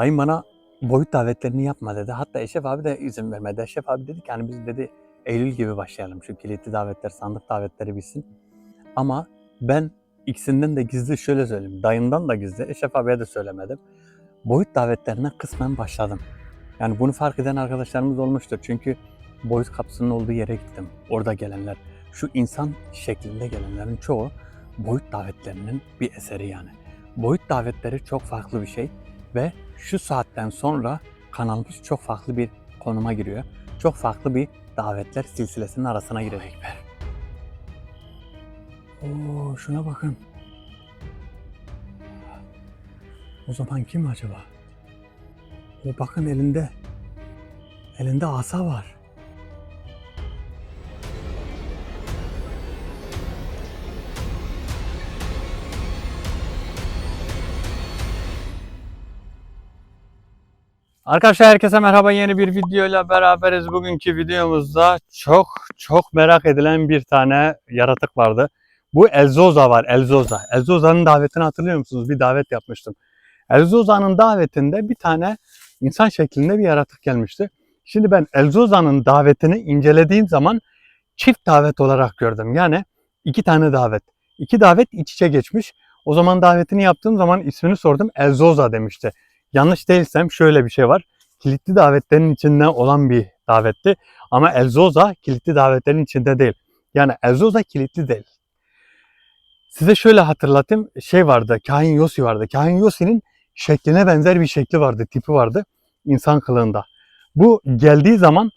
Dayım bana boyut davetlerini yapma dedi. Hatta Eşref abi de izin vermedi. Eşref abi dedi ki hani biz dedi Eylül gibi başlayalım. Şu kilitli davetler, sandık davetleri bitsin. Ama ben ikisinden de gizli şöyle söyleyeyim. Dayımdan da gizli. Eşref abiye de söylemedim. Boyut davetlerine kısmen başladım. Yani bunu fark eden arkadaşlarımız olmuştur. Çünkü boyut kapısının olduğu yere gittim. Orada gelenler, şu insan şeklinde gelenlerin çoğu boyut davetlerinin bir eseri yani. Boyut davetleri çok farklı bir şey ve şu saatten sonra kanalımız çok farklı bir konuma giriyor. Çok farklı bir davetler silsilesinin arasına girecek. Oo şuna bakın. O zaman kim acaba? O bakın elinde elinde asa var. Arkadaşlar herkese merhaba yeni bir videoyla beraberiz. Bugünkü videomuzda çok çok merak edilen bir tane yaratık vardı. Bu Elzoza var Elzoza. Elzoza'nın davetini hatırlıyor musunuz? Bir davet yapmıştım. Elzoza'nın davetinde bir tane insan şeklinde bir yaratık gelmişti. Şimdi ben Elzoza'nın davetini incelediğim zaman çift davet olarak gördüm. Yani iki tane davet. İki davet iç içe geçmiş. O zaman davetini yaptığım zaman ismini sordum. Elzoza demişti. Yanlış değilsem şöyle bir şey var. Kilitli davetlerin içinde olan bir davetti. Ama Elzoza kilitli davetlerin içinde değil. Yani Elzoza kilitli değil. Size şöyle hatırlatayım. Şey vardı, Kahin Yosi vardı. Kahin Yosi'nin şekline benzer bir şekli vardı, tipi vardı insan kılığında. Bu geldiği zaman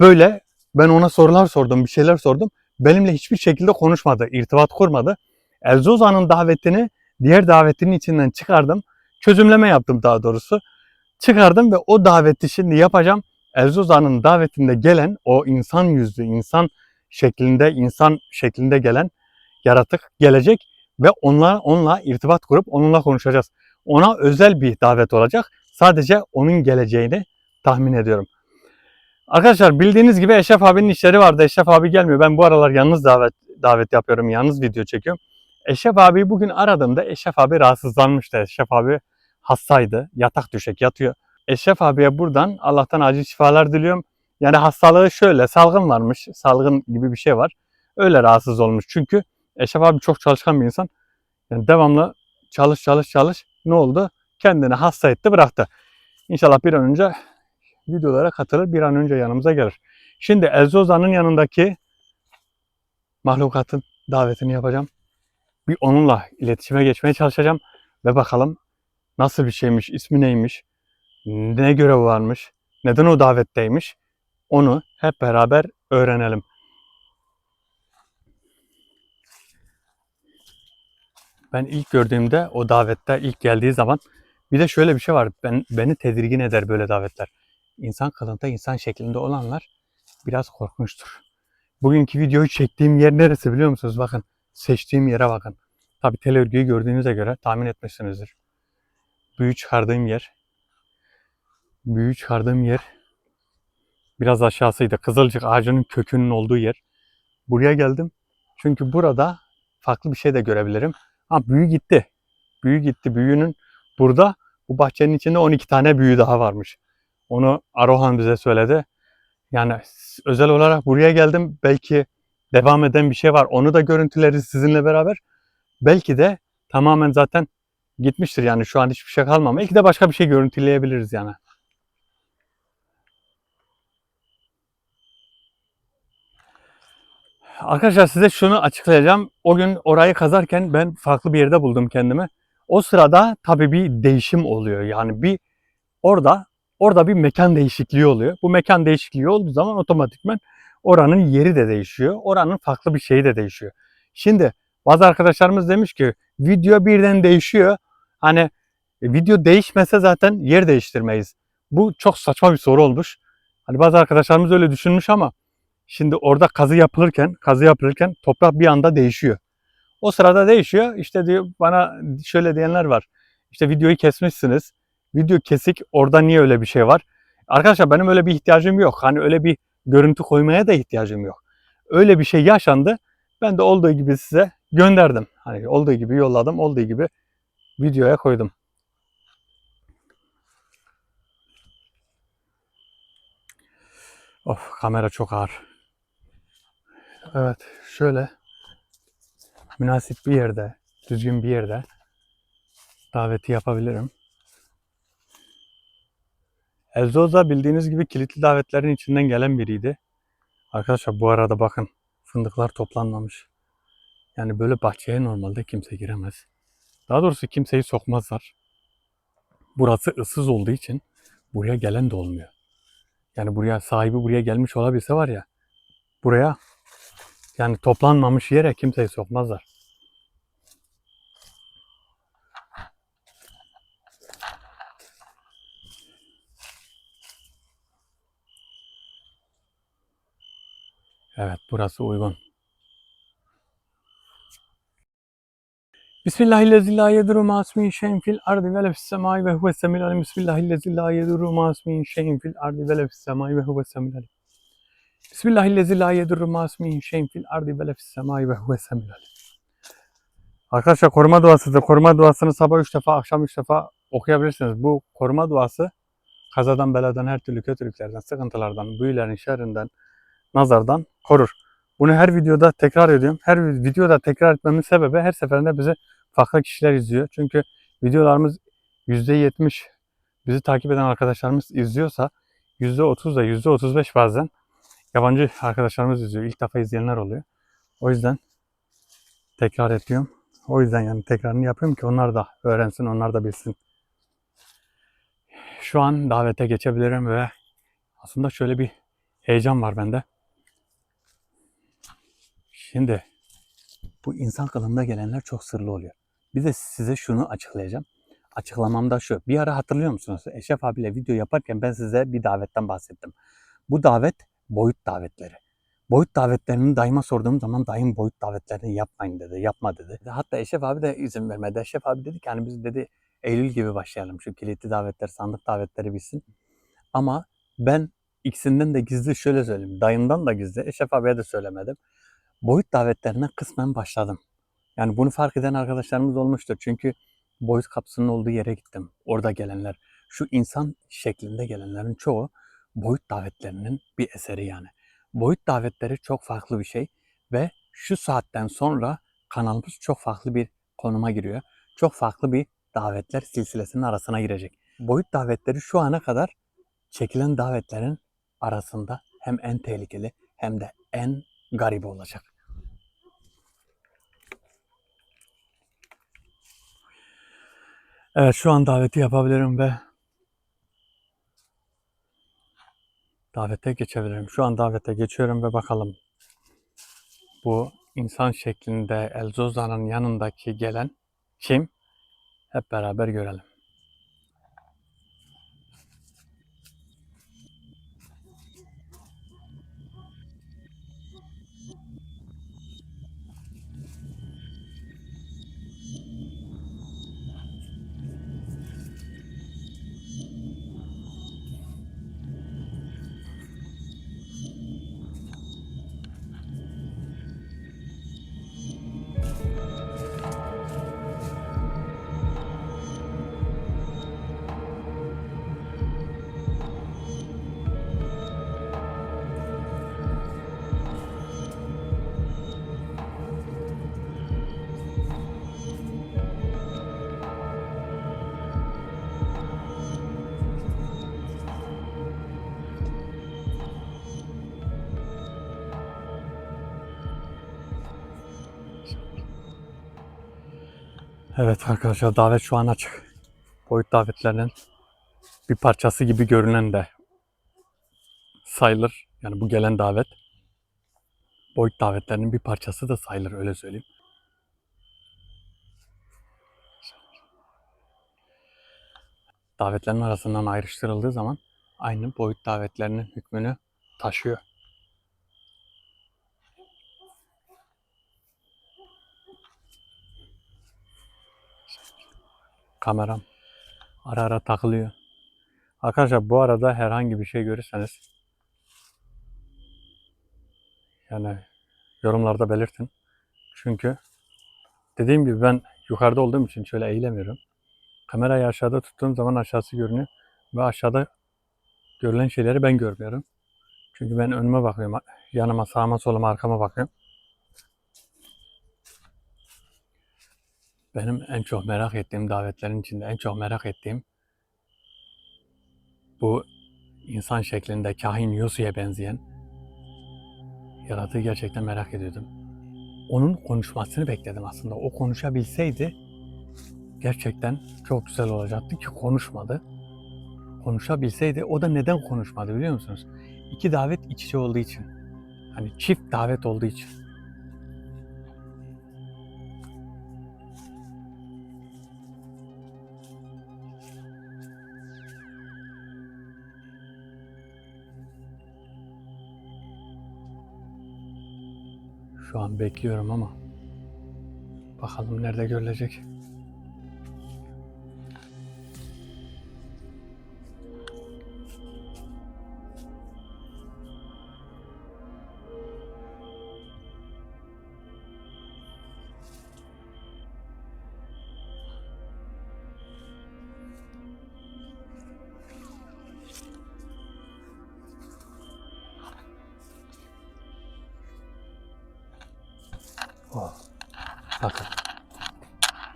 böyle ben ona sorular sordum, bir şeyler sordum. Benimle hiçbir şekilde konuşmadı, irtibat kurmadı. Elzoza'nın davetini diğer davetinin içinden çıkardım. Çözümleme yaptım daha doğrusu. Çıkardım ve o daveti şimdi yapacağım. Elzoza'nın davetinde gelen o insan yüzlü, insan şeklinde, insan şeklinde gelen yaratık gelecek ve onunla, onunla irtibat kurup onunla konuşacağız. Ona özel bir davet olacak. Sadece onun geleceğini tahmin ediyorum. Arkadaşlar bildiğiniz gibi Eşref abinin işleri vardı. Eşref abi gelmiyor. Ben bu aralar yalnız davet davet yapıyorum. Yalnız video çekiyorum. Eşref abi bugün aradığımda Eşref abi rahatsızlanmıştı. Eşref abi hastaydı. Yatak düşek yatıyor. Eşref abiye buradan Allah'tan acil şifalar diliyorum. Yani hastalığı şöyle salgın varmış. Salgın gibi bir şey var. Öyle rahatsız olmuş. Çünkü Eşref abi çok çalışkan bir insan. Yani devamlı çalış çalış çalış. Ne oldu? Kendini hasta etti bıraktı. İnşallah bir an önce videolara katılır. Bir an önce yanımıza gelir. Şimdi Elzoza'nın yanındaki mahlukatın davetini yapacağım. Bir onunla iletişime geçmeye çalışacağım. Ve bakalım nasıl bir şeymiş, ismi neymiş, ne görevi varmış, neden o davetteymiş. Onu hep beraber öğrenelim. Ben ilk gördüğümde o davette ilk geldiği zaman bir de şöyle bir şey var. Ben beni tedirgin eder böyle davetler. İnsan kılığında, insan şeklinde olanlar biraz korkunçtur. Bugünkü videoyu çektiğim yer neresi biliyor musunuz? Bakın seçtiğim yere bakın. Tabi tel örgüyü gördüğünüze göre tahmin etmişsinizdir. Büyü çıkardığım yer. Büyü çıkardığım yer biraz aşağısıydı. Kızılcık ağacının kökünün olduğu yer. Buraya geldim. Çünkü burada farklı bir şey de görebilirim. Ha büyü gitti. Büyü gitti. Büyünün burada bu bahçenin içinde 12 tane büyü daha varmış. Onu Arohan bize söyledi. Yani özel olarak buraya geldim. Belki devam eden bir şey var. Onu da görüntüleriz sizinle beraber. Belki de tamamen zaten gitmiştir yani şu an hiçbir şey kalmamış. Belki de başka bir şey görüntüleyebiliriz yani. Arkadaşlar size şunu açıklayacağım. O gün orayı kazarken ben farklı bir yerde buldum kendimi. O sırada tabii bir değişim oluyor. Yani bir orada orada bir mekan değişikliği oluyor. Bu mekan değişikliği olduğu zaman otomatikman oranın yeri de değişiyor. Oranın farklı bir şeyi de değişiyor. Şimdi bazı arkadaşlarımız demiş ki video birden değişiyor. Hani e, video değişmese zaten yer değiştirmeyiz. Bu çok saçma bir soru olmuş. Hani bazı arkadaşlarımız öyle düşünmüş ama şimdi orada kazı yapılırken, kazı yapılırken toprak bir anda değişiyor. O sırada değişiyor. İşte diyor bana şöyle diyenler var. İşte videoyu kesmişsiniz. Video kesik. Orada niye öyle bir şey var? Arkadaşlar benim öyle bir ihtiyacım yok. Hani öyle bir görüntü koymaya da ihtiyacım yok. Öyle bir şey yaşandı. Ben de olduğu gibi size gönderdim. Hani olduğu gibi yolladım, olduğu gibi videoya koydum. Of kamera çok ağır. Evet şöyle münasip bir yerde, düzgün bir yerde daveti yapabilirim. Elzoza bildiğiniz gibi kilitli davetlerin içinden gelen biriydi. Arkadaşlar bu arada bakın fındıklar toplanmamış. Yani böyle bahçeye normalde kimse giremez. Daha doğrusu kimseyi sokmazlar. Burası ıssız olduğu için buraya gelen de olmuyor. Yani buraya sahibi buraya gelmiş olabilse var ya buraya yani toplanmamış yere kimseyi sokmazlar. Evet burası uygun. Bismillahirrahmanirrahim. La yeduru ma ismihi şeyin fil ardi ve la fis semai ve huves semil alim. Bismillahirrahmanirrahim. La yeduru ma ismihi şeyin fil ardi ve la fis semai ve huves semil alim. Bismillahirrahmanirrahim. La yeduru ma ismihi şeyin fil ardi ve la fis semai ve huves semil alim. Arkadaşlar koruma duasıdır. Koruma duasını sabah üç defa, akşam üç defa okuyabilirsiniz. Bu koruma duası kazadan, beladan, her türlü kötülüklerden, sıkıntılardan, büyülerin şerrinden, nazardan korur. Bunu her videoda tekrar ediyorum. Her videoda tekrar etmemin sebebi her seferinde bizi farklı kişiler izliyor. Çünkü videolarımız %70 bizi takip eden arkadaşlarımız izliyorsa %30 da %35 bazen yabancı arkadaşlarımız izliyor. İlk defa izleyenler oluyor. O yüzden tekrar ediyorum. O yüzden yani tekrarını yapıyorum ki onlar da öğrensin, onlar da bilsin. Şu an davete geçebilirim ve aslında şöyle bir heyecan var bende. Şimdi bu insan kılığında gelenler çok sırlı oluyor. Bir de size şunu açıklayacağım. Açıklamam da şu. Bir ara hatırlıyor musunuz? Eşref abiyle video yaparken ben size bir davetten bahsettim. Bu davet boyut davetleri. Boyut davetlerini daima sorduğum zaman daim boyut davetlerini yapmayın dedi. Yapma dedi. Hatta Eşref abi de izin vermedi. Eşref abi dedi ki hani biz dedi Eylül gibi başlayalım. Şu kilitli davetler, sandık davetleri bitsin. Ama ben ikisinden de gizli şöyle söyleyeyim. Dayımdan da gizli. Eşref abiye de söylemedim boyut davetlerine kısmen başladım. Yani bunu fark eden arkadaşlarımız olmuştur. Çünkü boyut kapsının olduğu yere gittim. Orada gelenler, şu insan şeklinde gelenlerin çoğu boyut davetlerinin bir eseri yani. Boyut davetleri çok farklı bir şey ve şu saatten sonra kanalımız çok farklı bir konuma giriyor. Çok farklı bir davetler silsilesinin arasına girecek. Boyut davetleri şu ana kadar çekilen davetlerin arasında hem en tehlikeli hem de en garibi olacak. Evet şu an daveti yapabilirim ve davete geçebilirim. Şu an davete geçiyorum ve bakalım bu insan şeklinde Elzoza'nın yanındaki gelen kim? Hep beraber görelim. Evet arkadaşlar davet şu an açık. Boyut davetlerinin bir parçası gibi görünen de sayılır. Yani bu gelen davet boyut davetlerinin bir parçası da sayılır öyle söyleyeyim. Davetlerin arasından ayrıştırıldığı zaman aynı boyut davetlerinin hükmünü taşıyor. Kameram ara ara takılıyor. Arkadaşlar bu arada herhangi bir şey görürseniz yani yorumlarda belirtin. Çünkü dediğim gibi ben yukarıda olduğum için şöyle eğilemiyorum. Kamerayı aşağıda tuttuğum zaman aşağısı görünüyor ve aşağıda görülen şeyleri ben görmüyorum. Çünkü ben önüme bakıyorum. Yanıma, sağıma, soluma, arkama bakıyorum. Benim en çok merak ettiğim davetlerin içinde en çok merak ettiğim bu insan şeklinde kahin Yosu'ya benzeyen yaratığı gerçekten merak ediyordum. Onun konuşmasını bekledim aslında. O konuşabilseydi gerçekten çok güzel olacaktı ki konuşmadı. Konuşabilseydi o da neden konuşmadı biliyor musunuz? İki davet iç içe olduğu için. Hani çift davet olduğu için. Şu an bekliyorum ama bakalım nerede görülecek. Oh. Bakın.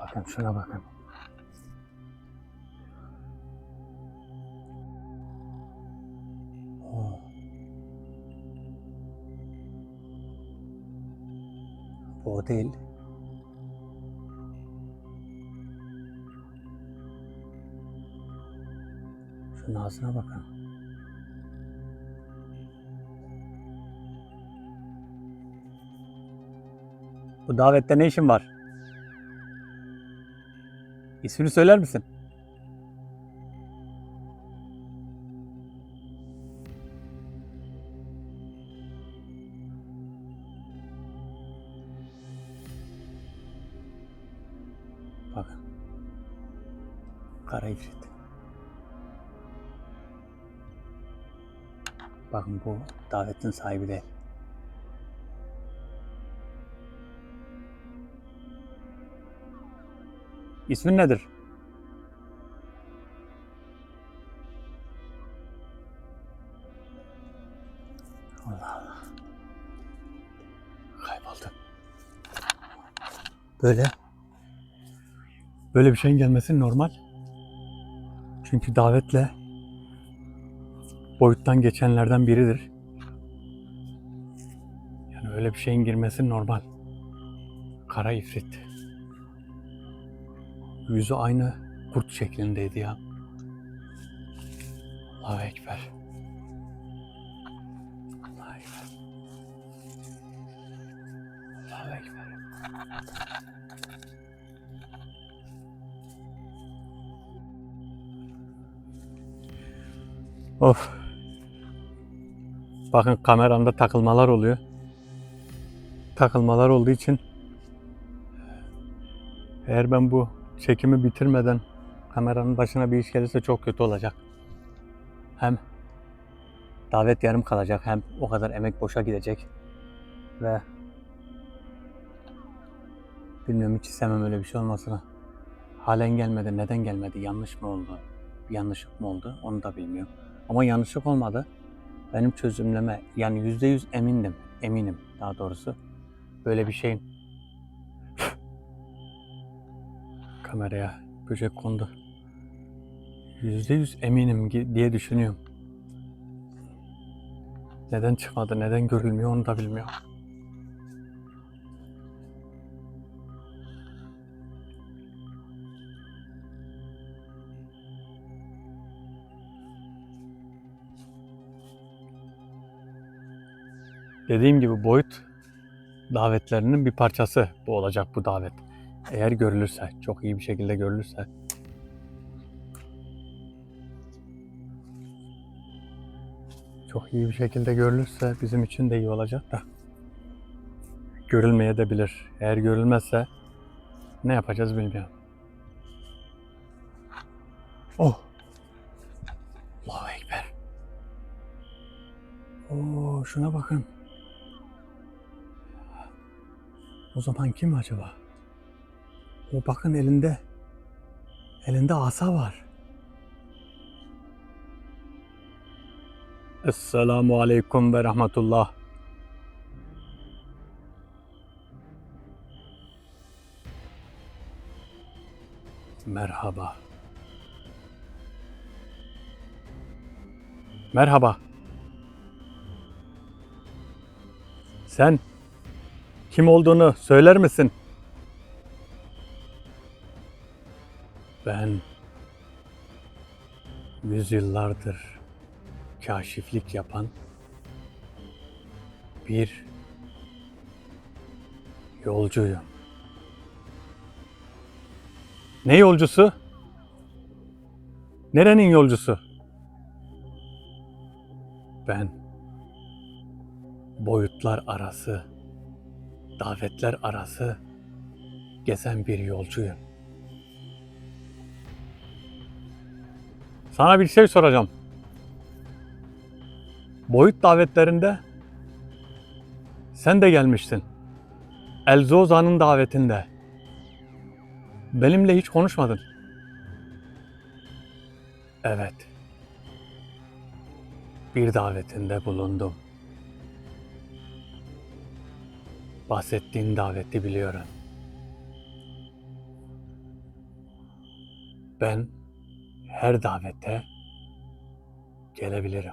Bakın şuna bakın. Oh. O değil. Şunun ağzına bakın. Bu davette ne işin var? İsmini söyler misin? Bakın. Kara ifrit. Bakın bu davetin sahibi değil. İsmin nedir? Allah Allah. Kayboldu. Böyle. Böyle bir şeyin gelmesi normal. Çünkü davetle boyuttan geçenlerden biridir. Yani öyle bir şeyin girmesi normal. Kara ifrit. Yüzü aynı kurt şeklindeydi ya. Allahu Ekber. Allahu Ekber. Allahu Ekber. Of. Bakın kameramda takılmalar oluyor. Takılmalar olduğu için eğer ben bu çekimi bitirmeden kameranın başına bir iş gelirse çok kötü olacak. Hem davet yarım kalacak hem o kadar emek boşa gidecek ve bilmiyorum hiç istemem öyle bir şey olmasını. Halen gelmedi. Neden gelmedi? Yanlış mı oldu? Yanlışlık mı oldu? Onu da bilmiyorum. Ama yanlışlık olmadı. Benim çözümleme yani yüzde yüz emindim. Eminim daha doğrusu. Böyle bir şeyin kameraya böcek kondu. Yüzde yüz eminim gi- diye düşünüyorum. Neden çıkmadı, neden görülmüyor onu da bilmiyorum. Dediğim gibi boyut davetlerinin bir parçası bu olacak bu davet. Eğer görülürse, çok iyi bir şekilde görülürse. Çok iyi bir şekilde görülürse bizim için de iyi olacak da. Görülmeye de bilir. Eğer görülmezse ne yapacağız bilmiyorum. Oh. Allahu Ekber. Oo, şuna bakın. O zaman kim acaba? O bakın elinde. Elinde asa var. Esselamu Aleyküm ve Rahmetullah. Merhaba. Merhaba. Sen kim olduğunu söyler misin? Ben yüzyıllardır kaşiflik yapan bir yolcuyum. Ne yolcusu? Nerenin yolcusu? Ben boyutlar arası, davetler arası gezen bir yolcuyum. Sana bir şey soracağım. Boyut davetlerinde sen de gelmiştin. Elzoza'nın davetinde. Benimle hiç konuşmadın. Evet. Bir davetinde bulundum. Bahsettiğin daveti biliyorum. Ben her davete gelebilirim.